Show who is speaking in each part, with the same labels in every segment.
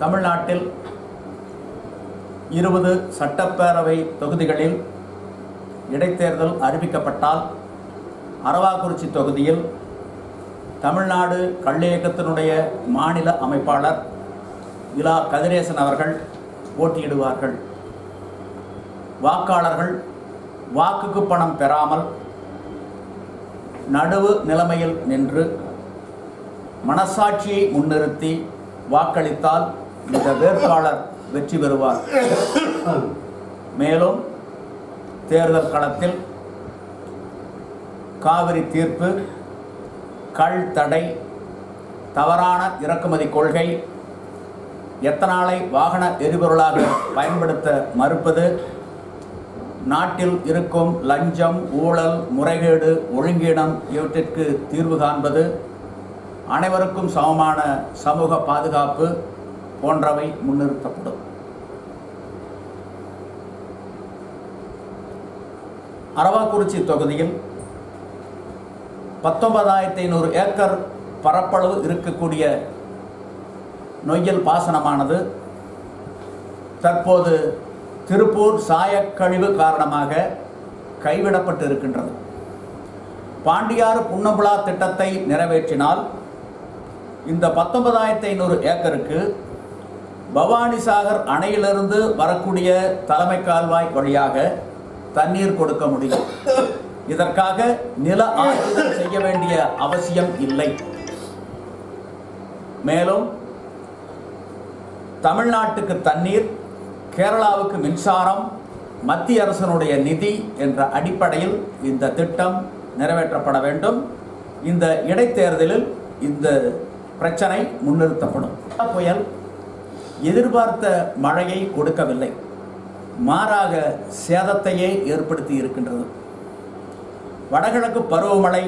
Speaker 1: தமிழ்நாட்டில் இருபது சட்டப்பேரவை தொகுதிகளில் இடைத்தேர்தல் அறிவிக்கப்பட்டால் அரவாக்குறிச்சி தொகுதியில் தமிழ்நாடு கள்ளியக்கத்தினுடைய மாநில அமைப்பாளர் இலா கதிரேசன் அவர்கள் போட்டியிடுவார்கள். வாக்காளர்கள் வாக்குக்கு பணம் பெறாமல் நடுவு நிலைமையில் நின்று மனசாட்சியை முன்னிறுத்தி வாக்களித்தால் இந்த வேட்பாளர் வெற்றி பெறுவார். மேலும் தேர்தல் களத்தில் காவிரி தீர்ப்பு கள் தடை தவறான இறக்குமதி கொள்கை எத்தனாலை வாகன எரிபொருளாக பயன்படுத்த மறுப்பது நாட்டில் இருக்கும் லஞ்சம் ஊழல் முறைகேடு ஒழுங்கீனம் இவற்றிற்கு தீர்வு காண்பது அனைவருக்கும் சமமான சமூக பாதுகாப்பு போன்றவை முன்னிறுத்தப்படும். அரவாக்குறிச்சி தொகுதியில் பத்தொன்பதாயிரத்தி ஐநூறு ஏக்கர் பரப்பளவு இருக்கக்கூடிய நொய்யல் பாசனமானது தற்போது திருப்பூர் சாயக்கழிவு காரணமாக கைவிடப்பட்டு இருக்கின்றது பாண்டியாறு புன்னம்புலா திட்டத்தை நிறைவேற்றினால் இந்த பத்தொன்பதாயிரத்தி ஐநூறு ஏக்கருக்கு பவானிசாகர் அணையிலிருந்து வரக்கூடிய தலைமை கால்வாய் வழியாக தண்ணீர் கொடுக்க முடியும். இதற்காக நில ஆய்வுகள் செய்ய வேண்டிய அவசியம் இல்லை. மேலும் தமிழ்நாட்டுக்கு தண்ணீர் கேரளாவுக்கு மின்சாரம் மத்திய அரசனுடைய நிதி என்ற அடிப்படையில் இந்த திட்டம் நிறைவேற்றப்பட வேண்டும். இந்த இடைத்தேர்தலில் இந்த பிரச்சனை முன்னிறுத்தப்படும். புயல் எதிர்பார்த்த மழையை கொடுக்கவில்லை. மாறாக சேதத்தையே ஏற்படுத்தி இருக்கின்றது. வடகிழக்கு பருவமழை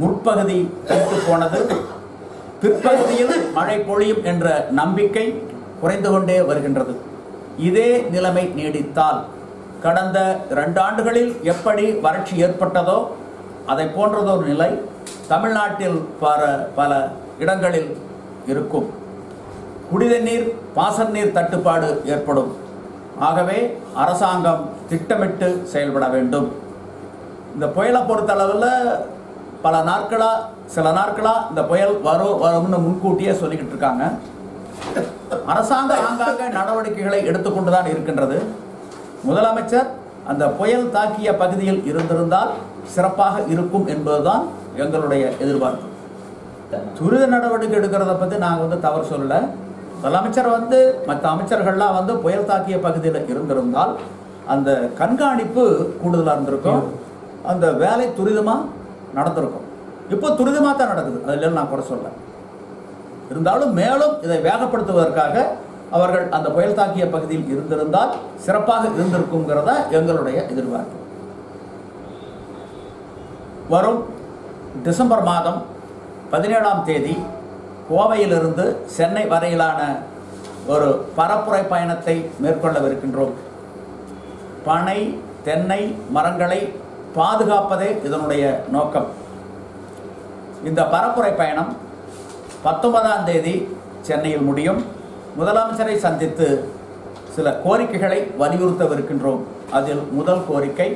Speaker 1: முற்பகுதி கைத்து போனது. பிற்பகுதியில் மழை பொழியும் என்ற நம்பிக்கை குறைந்து கொண்டே வருகின்றது. இதே நிலைமை நீடித்தால் கடந்த இரண்டு ஆண்டுகளில் எப்படி வறட்சி ஏற்பட்டதோ அதை போன்றதொரு நிலை தமிழ்நாட்டில் பல பல இடங்களில் இருக்கும். குடிதண்ணீர் பாசன நீர் தட்டுப்பாடு ஏற்படும். ஆகவே அரசாங்கம் திட்டமிட்டு செயல்பட வேண்டும். இந்த புயலை பொறுத்தளவில் பல நாட்களாக சில நாட்களாக இந்த புயல் வரும் வரும்னு முன்கூட்டியே சொல்லிக்கிட்டு இருக்காங்க. அரசாங்கம் ஆங்காங்க நடவடிக்கைகளை எடுத்துக்கொண்டு தான் இருக்கின்றது. முதலமைச்சர் அந்த புயல் தாக்கிய பகுதியில் இருந்திருந்தால் சிறப்பாக இருக்கும் என்பதுதான் எங்களுடைய எதிர்பார்ப்பு. துரித நடவடிக்கை எடுக்கிறத பற்றி நாங்கள் வந்து தவறு சொல்லலை. முதலமைச்சர் வந்து மற்ற அமைச்சர்கள்லாம் வந்து புயல் தாக்கிய பகுதியில் இருந்திருந்தால் அந்த கண்காணிப்பு கூடுதலாக இருந்திருக்கும். அந்த வேலை துரிதமாக நடந்திருக்கும். இப்போ துரிதமாக தான் நடக்குது. அதில் நான் குறை சொல்ல இருந்தாலும் மேலும் இதை வேகப்படுத்துவதற்காக அவர்கள் அந்த புயல் தாக்கிய பகுதியில் இருந்திருந்தால் சிறப்பாக இருந்திருக்குங்கிறத எங்களுடைய எதிர்பார்ப்பு. வரும் டிசம்பர் மாதம் பதினேழாம் தேதி கோவையிலிருந்து சென்னை வரையிலான ஒரு பரப்புரை பயணத்தை மேற்கொள்ளவிருக்கின்றோம். பனை தென்னை மரங்களை பாதுகாப்பதே இதனுடைய நோக்கம். இந்த பரப்புரை பயணம் பத்தொன்பதாம் தேதி சென்னையில் முடியும். முதலமைச்சரை சந்தித்து சில கோரிக்கைகளை வலியுறுத்தவிருக்கின்றோம். அதில் முதல் கோரிக்கை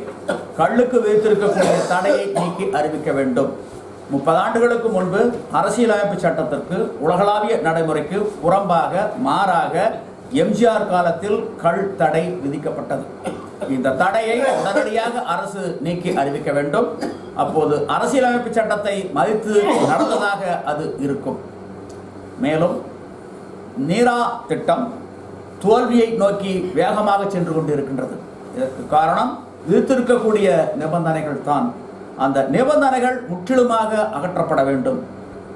Speaker 1: கள்ளுக்கு வைத்திருக்கக்கூடிய தடையை நீக்கி அறிவிக்க வேண்டும். முப்பது ஆண்டுகளுக்கு முன்பு அரசியலமைப்பு சட்டத்திற்கு உலகளாவிய நடைமுறைக்கு புறம்பாக மாறாக எம்ஜிஆர் காலத்தில் கல் தடை விதிக்கப்பட்டது. இந்த தடையை உடனடியாக அரசு நீக்கி அறிவிக்க வேண்டும். அப்போது அரசியலமைப்பு சட்டத்தை மதித்து நடந்ததாக அது இருக்கும். மேலும் நீரா திட்டம் தோல்வியை நோக்கி வேகமாக சென்று கொண்டிருக்கின்றது. இதற்கு காரணம் விதித்திருக்கக்கூடிய நிபந்தனைகள் தான் அந்த நிபந்தனைகள் முற்றிலுமாக அகற்றப்பட வேண்டும்.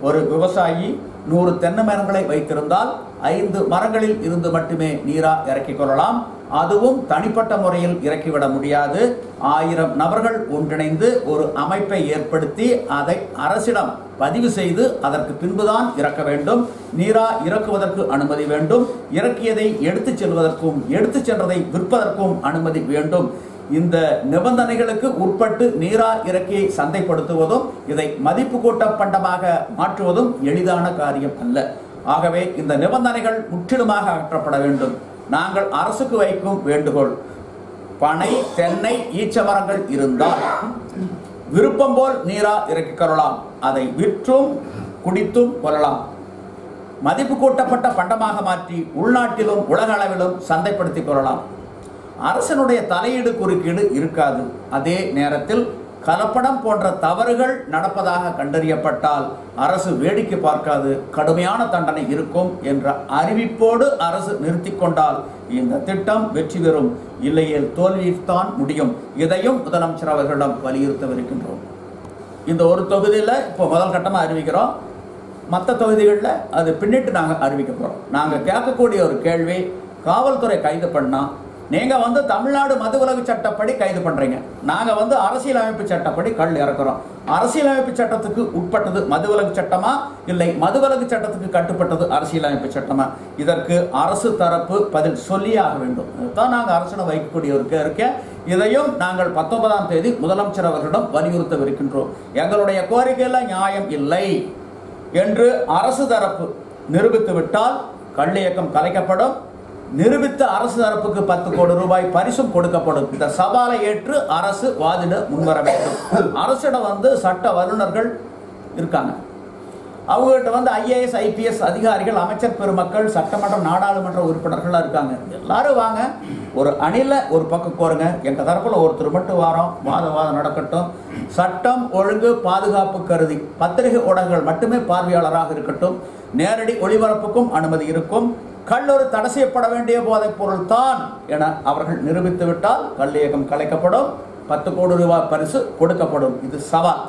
Speaker 1: ஒரு விவசாயி நூறு தென்னை மரங்களை வைத்திருந்தால் ஐந்து மரங்களில் இருந்து மட்டுமே நீரா இறக்கிக் கொள்ளலாம். அதுவும் தனிப்பட்ட முறையில் இறக்கிவிட முடியாது. ஆயிரம் நபர்கள் ஒன்றிணைந்து ஒரு அமைப்பை ஏற்படுத்தி அதை அரசிடம் பதிவு செய்து அதற்கு பின்புதான் இறக்க வேண்டும். நீரா இறக்குவதற்கு அனுமதி வேண்டும். இறக்கியதை எடுத்துச் செல்வதற்கும் எடுத்துச் சென்றதை விற்பதற்கும் அனுமதி வேண்டும். இந்த நிபந்தனைகளுக்கு உட்பட்டு நீரா இறக்கியை சந்தைப்படுத்துவதும் இதை மதிப்பு கூட்ட பண்டமாக மாற்றுவதும் எளிதான காரியம் அல்ல. ஆகவே இந்த நிபந்தனைகள் முற்றிலுமாக அகற்றப்பட வேண்டும். நாங்கள் அரசுக்கு வைக்கும் வேண்டுகோள். பனை தென்னை ஈச்ச மரங்கள் இருந்தால் விருப்பம் போல் நீரா இறக்கிக் கொள்ளலாம். அதை விற்றும் குடித்தும் கொள்ளலாம். மதிப்பு கூட்டப்பட்ட பண்டமாக மாற்றி உள்நாட்டிலும் உலக அளவிலும் சந்தைப்படுத்திக் கொள்ளலாம். அரசனுடைய தலையீடு குறுக்கீடு இருக்காது. அதே நேரத்தில் கலப்படம் போன்ற தவறுகள் நடப்பதாக கண்டறியப்பட்டால் அரசு வேடிக்கை பார்க்காது கடுமையான தண்டனை இருக்கும் என்ற அறிவிப்போடு அரசு நிறுத்தி கொண்டால் இந்த திட்டம் வெற்றி பெறும். இல்லையில் தோல்வித்தான் முடியும். இதையும் முதலமைச்சர் அவர்களிடம் வலியுறுத்தவிருக்கின்றோம். இந்த ஒரு தொகுதியில் இப்போ முதல் கட்டமாக அறிவிக்கிறோம். மற்ற தொகுதிகளில் அது பின்னிட்டு நாங்கள் அறிவிக்க போகிறோம் நாங்கள் கேட்கக்கூடிய ஒரு கேள்வி காவல்துறை கைது பண்ணால் நீங்கள் வந்து தமிழ்நாடு மதுவிலக்கு சட்டப்படி கைது பண்ணுறீங்க நாங்கள் வந்து அரசியலமைப்பு சட்டப்படி கல் இறக்குறோம். அரசியலமைப்பு சட்டத்துக்கு உட்பட்டது மதுவிலக்கு சட்டமா? இல்லை மது மதுவிலக்கு சட்டத்துக்கு கட்டுப்பட்டது அரசியலமைப்பு சட்டமா? இதற்கு அரசு தரப்பு பதில் சொல்லியாக வேண்டும். இதுதான் நாங்கள் அரசனை வைக்கக்கூடிய ஒரு இதையும் நாங்கள் பத்தொன்பதாம் தேதி முதலமைச்சர் அவர்களிடம் வலியுறுத்தவிருக்கின்றோம். எங்களுடைய கோரிக்கையில் நியாயம் இல்லை என்று அரசு தரப்பு நிரூபித்து விட்டால் கள்ளியக்கம் கலைக்கப்படும். நிரூபித்த அரசு தரப்புக்கு பத்து கோடி ரூபாய் பரிசும் கொடுக்கப்படும். இந்த சவாலை ஏற்று அரசு வாதிட முன்வர வேண்டும். அரசிடம் வந்து சட்ட வல்லுநர்கள் இருக்காங்க. அவங்ககிட்ட வந்து ஐஏஎஸ் ஐபிஎஸ் அதிகாரிகள் அமைச்சர் பெருமக்கள் சட்டமன்ற நாடாளுமன்ற உறுப்பினர்கள்லாம் இருக்காங்க. எல்லாரும் வாங்க. ஒரு அணில ஒரு பக்கம் கோருங்க. எங்க தரப்புல ஒருத்தர் மட்டும் வாரம். வாத வாதம் நடக்கட்டும். சட்டம் ஒழுங்கு பாதுகாப்பு கருதி பத்திரிகை ஊடகங்கள் மட்டுமே பார்வையாளராக இருக்கட்டும். நேரடி ஒளிபரப்புக்கும் அனுமதி இருக்கும். கல்லூரி தடை செய்யப்பட வேண்டிய போதைப் பொருள் தான் என அவர்கள் நிரூபித்து விட்டால் கல்லியகம் கலைக்கப்படும் பத்து கோடி ரூபாய் பரிசு கொடுக்கப்படும். இது சவால்.